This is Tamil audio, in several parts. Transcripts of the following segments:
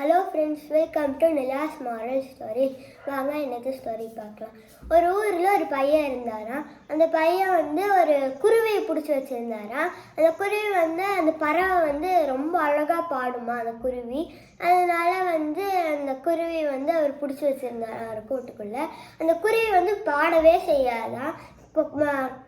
Hello friends welcome to Nila's moral story வாங்க எனக்கு ஸ்டோரி பார்க்கலாம். ஒரு ஊரில் ஒரு பையன் இருந்தாராம். அந்த பையன் வந்து ஒரு குருவியை பிடிச்சி வச்சுருந்தாராம். அந்த குருவி வந்து அந்த பறவை வந்து ரொம்ப அழகாக பாடுமா அந்த குருவி? அதனால வந்து அந்த குருவி வந்து அவர் பிடிச்சி வச்சுருந்தாராம் கூட்டுக்குள்ளே. அந்த குருவி வந்து பாடவே செய்யாதான்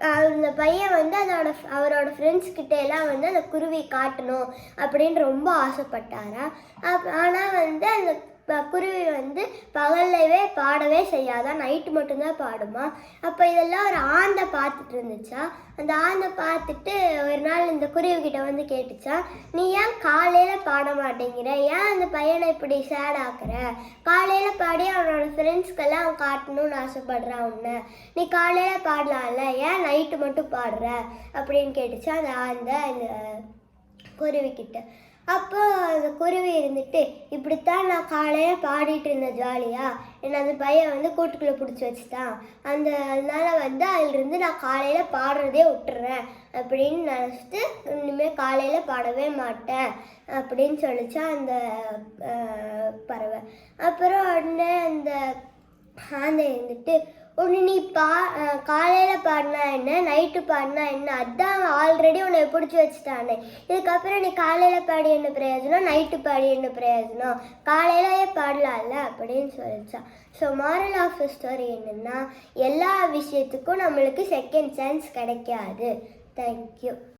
அந்த பையன் வந்து அதோட அவரோட ஃப்ரெண்ட்ஸ் கிட்ட எல்லாம் வந்து அந்த குருவி காட்டணும் அப்படின்னு ரொம்ப ஆசைப்பட்டாரா? அப் ஆனால் வந்து அந்த குருவி வந்து பகல்லவே பாடவே செய்யாதான் நைட்டு மட்டும்தான் பாடுமா? அப்போ இதெல்லாம் ஒரு ஆந்தை பார்த்துட்டு இருந்துச்சா? அந்த ஆந்தை பார்த்துட்டு ஒரு நாள் இந்த குருவிக்கிட்ட வந்து கேட்டுச்சா நீ ஏன் காலையில் பாட மாட்டேங்கிற? ஏன் அந்த பையனை இப்படி சேட் ஆக்குற? காலையில் பாடி அவனோட ஃப்ரெண்ட்ஸ்க்கெல்லாம் அவன் காட்டணும்னு ஆசைப்படுறான் உன்னை. நீ காலையில் பாடலாம்ல? ஏன் நைட்டு மட்டும் பாடுற? அப்படின்னு கேட்டுச்சா அந்த ஆந்தை இந்த குருவிக்கிட்ட அப்போ அந்த குருவி இருந்துட்டு இப்படித்தான் நான் காலையில் பாடிட்டு இருந்தேன் ஜாலியாக என்னை அந்த பையன் வந்து கூட்டுக்குள்ளே பிடிச்சி வச்சுட்டான். அந்த அதனால வந்து அதிலிருந்து நான் காலையில் பாடுறதே விட்டுறேன். அப்படின்னு நினச்சிட்டு இனிமேல் காலையில் பாடவே மாட்டேன். அப்படின்னு சொல்லிச்சா அந்த பறவை. அப்புறம் உடனே அந்த ஆந்தை இருந்துட்டு ஒன்று நீ பா காலையில் பாடினா என்ன நைட்டு பாடினா என்ன அதான் ஆல்ரெடி உன்னை பிடிச்சி வச்சுட்டானே. இதுக்கப்புறம் நீ காலையில் பாடி என்ன பிரயோஜனம் நைட்டு பாடி என்ன பிரயோஜனம்? காலையிலேயே பாடலாம்ல அப்படின்னு சொல்லிச்சான் so moral of the story என்னென்னா எல்லா விஷயத்துக்கும் நம்மளுக்கு செகண்ட் சான்ஸ் கிடைக்காது. தேங்க்யூ